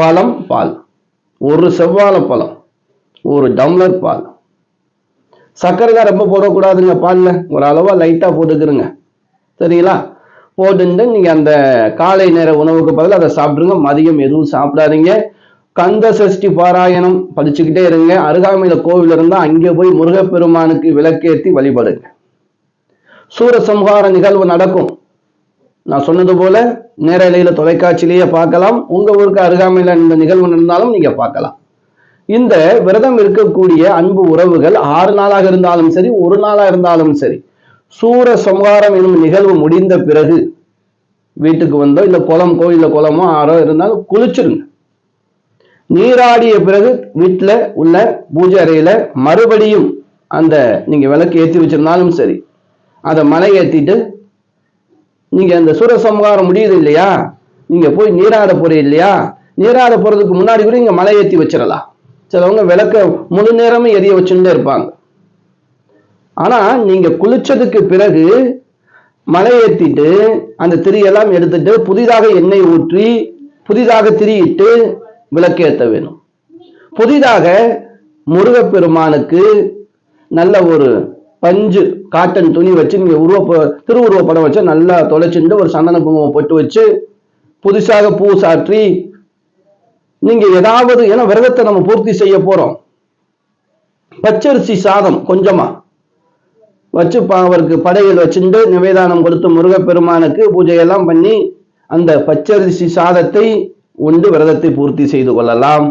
பழம் பால். ஒரு செவ்வாழை பழம் ஒரு டம்ளர் பால். சர்க்கரை ரொம்ப போடக்கூடாதுங்க பாலில். ஒரு அளவாக லைட்டாக போட்டுக்கிறங்க சரிங்களா? போட்டுட்டு நீங்கள் அந்த காலை நேர உணவுக்கு பதில் அதை சாப்பிட்ருங்க மதியம் எதுவும் சாப்பிடாதீங்க. கந்த சஷ்டி பாராயணம் படிச்சுக்கிட்டே இருங்க. அருகாமையில் கோவில் இருந்தால் அங்கே போய் முருகப்பெருமானுக்கு விளக்கேற்றி வழிபடுங்க. சூரசம்ஹார நிகழ்வு நடக்கும். நான் சொன்னது போல நேரலையில் தொலைக்காட்சியிலேயே பார்க்கலாம். உங்க ஊருக்கு அருகாமையில் இந்த நிகழ்வு நடந்தாலும் நீங்க பார்க்கலாம். இந்த விரதம் இருக்கக்கூடிய அன்பு உறவுகள் ஆறு நாளாக இருந்தாலும் சரி ஒரு நாளா இருந்தாலும் சரி சூர சம்ஹாரம் என்னும் நிகழ்வு முடிந்த பிறகு வீட்டுக்கு வந்தோ இல்ல குளம் கோயில குளமோ ஆறோ இருந்தாலும் குளிச்சிருங்க. நீராடிய பிறகு வீட்டில் உள்ள பூஜை அறையில மறுபடியும் அந்த நீங்க விளக்கு ஏற்றி வச்சிருந்தாலும் சரி அதை மலை ஏற்றிட்டு நீங்க அந்த சூரசம்ஹாரம் முடியுது இல்லையா? நீங்க போய் நீராட போறீங்க இல்லையா? நீராட போறதுக்கு முன்னாடி கூட இங்க மலை ஏத்தி வச்சிடலாம். சிலவங்க விளக்க முழு நேரமும் எரிய வச்சுட்டே இருப்பாங்க. ஆனா நீங்க குளிச்சதுக்கு பிறகு மலை ஏத்திட்டு அந்த திரியெல்லாம் எடுத்துட்டு புதிதாக எண்ணெய் ஊற்றி புதிதாக திரியிட்டு விளக்கேற்ற வேணும். புதிதாக முருகப்பெருமானுக்கு நல்ல ஒரு பஞ்சு காட்டன் துணி வச்சு நீங்க உருவ திருவுருவ படம் வச்சு நல்லா தொலைச்சுட்டு ஒரு சந்தன குங்குமம் போட்டு வச்சு புதுசாக பூ சாற்றி நீங்க ஏதாவது ஏன்னா விரதத்தை நம்ம பூர்த்தி செய்ய போறோம். பச்சரிசி சாதம் கொஞ்சமா வச்சு அவருக்கு படையில் வச்சுட்டு நிவேதானம் கொடுத்து முருகப்பெருமானுக்கு பூஜையெல்லாம் பண்ணி அந்த பச்சரிசி சாதத்தை உண்டு விரதத்தை பூர்த்தி செய்து கொள்ளலாம்.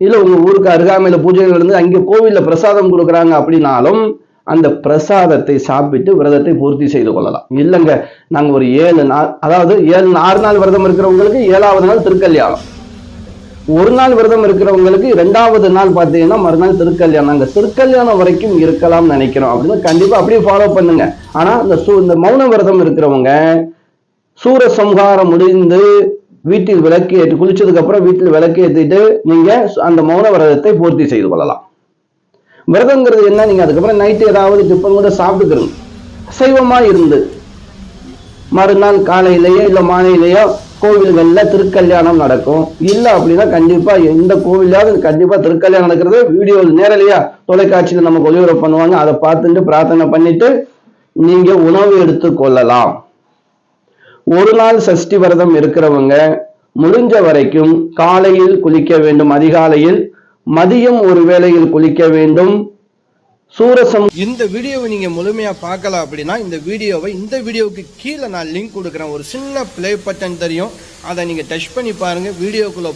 இல்லை உங்க ஊருக்கு அருகாமையில பூஜைகள் இருந்து அங்கே கோவிலில் பிரசாதம் கொடுக்குறாங்க அப்படின்னாலும் அந்த பிரசாதத்தை சாப்பிட்டு விரதத்தை பூர்த்தி செய்து கொள்ளலாம். இல்லைங்க நாங்கள் ஒரு ஏழு நாள் அதாவது ஏழு ஆறு நாள் விரதம் இருக்கிறவங்களுக்கு ஏழாவது நாள் திருக்கல்யாணம். ஒரு நாள் விரதம் இருக்கிறவங்களுக்கு ரெண்டாவது நாள் பார்த்தீங்கன்னா மறுநாள் திருக்கல்யாணம். அங்கே திருக்கல்யாணம் வரைக்கும் இருக்கலாம் நினைக்கிறோம். அப்படின்னு கண்டிப்பாக அப்படியே ஃபாலோ பண்ணுங்க. ஆனால் இந்த சூ- இந்த மௌன விரதம் இருக்கிறவங்க சூரசம்ஹாரம் முடிந்து வீட்டில் விளக்கு ஏற்றி குளிச்சதுக்கு அப்புறம் வீட்டில் விளக்கு ஏற்றிட்டு நீங்கள் அந்த மௌன விரதத்தை பூர்த்தி செய்து கொள்ளலாம். விரதங்கிறது என்ன? நீங்க அதுக்கப்புறம் நைட்டு ஏதாவது டிஃபன் கூட சாப்பிட்டுக்கிறோம் சைவமா இருந்து. மறுநாள் காலையிலேயோ இல்ல மாலையிலேயோ கோவில்களில் திருக்கல்யாணம் நடக்கும். இல்ல அப்படின்னா கண்டிப்பா எந்த கோவிலாவது கண்டிப்பா திருக்கல்யாணம் நடக்கிறது வீடியோ நேரலையா தொலைக்காட்சியில் நமக்கு ஒளிபரப்பு பண்ணுவாங்க. அதை பார்த்துட்டு பிரார்த்தனை பண்ணிட்டு நீங்க உணவு எடுத்துக் கொள்ளலாம். ஒரு நாள் சஷ்டி விரதம் இருக்கிறவங்க முடிஞ்ச வரைக்கும் காலையில் குளிக்க வேண்டும். அதிகாலையில் மதியம் ஒரு வேளையில் குளிக்க வேண்டும். சூரசம் இந்த வீடியோவை நீங்க முழுமையா பார்க்கல அப்படின்னா இந்த வீடியோவை இந்த வீடியோவுக்கு கீழே நான் லிங்க் கொடுக்குறேன். ஒரு சின்ன ப்ளே பட்டன் தெரியும். அதை நீங்க டச் பண்ணி பாருங்க. வீடியோக்குள்ள